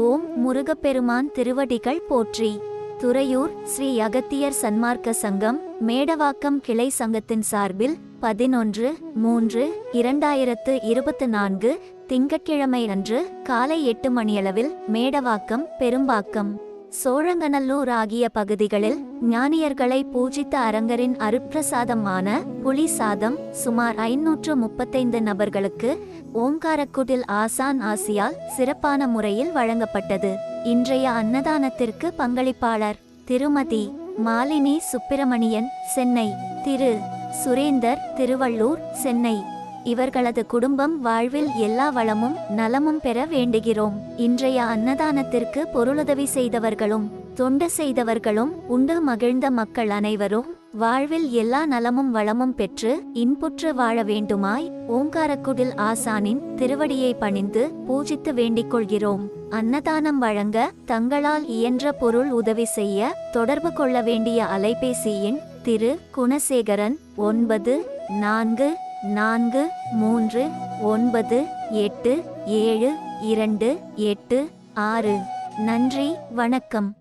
ஓம் முருகப்பெருமான் திருவடிகள் போற்றி. துறையூர் ஸ்ரீ அகத்தியர் சன்மார்க்க சங்கம் மேடவாக்கம் கிளை சங்கத்தின் சார்பில் பதினொன்று மூன்று இரண்டாயிரத்து இருபத்து நான்கு திங்கட்கிழமை அன்று காலை எட்டு மணியளவில் மேடவாக்கம் பெரும்பாக்கம். சோழங்கநல்லூர் ஆகிய பகுதிகளில் ஞானியர்களை பூஜித்த அரங்கரின் அருப்பிரசாதமான புலி சாதம் சுமார் ஐநூற்று முப்பத்தைந்து நபர்களுக்கு ஓங்காரக்குடில் ஆசான் ஆசியால் சிறப்பான முறையில் வழங்கப்பட்டது. இன்றைய அன்னதானத்திற்கு பங்களிப்பாளர் திருமதி மாலினி சுப்பிரமணியன் சென்னை திரு. சுரேந்தர் திருவள்ளூர் சென்னை. இவர்களது குடும்பம் வாழ்வில் எல்லா வளமும் நலமும் பெற வேண்டுகிறோம். இன்றைய அன்னதானத்திற்கு பொருளுதவி செய்தவர்களும் தொண்டு செய்தவர்களும் உண்டு மகிழ்ந்த மக்கள் அனைவரும் வாழ்வில் எல்லா நலமும் வளமும் பெற்று இன்புற்று வாழ வேண்டுமாய் ஓங்காரக்குடில் ஆசானின் திருவடியை பணிந்து பூஜித்து வேண்டிக் கொள்கிறோம். அன்னதானம் வழங்க தங்களால் இயன்ற பொருள் உதவி செய்ய தொடர்பு கொள்ள வேண்டிய அலைபேசி எண் திரு குணசேகரன் ஒன்பது நான்கு நான்கு மூன்று ஒன்பது எட்டு ஏழு இரண்டு எட்டு ஆறு. நன்றி வணக்கம்.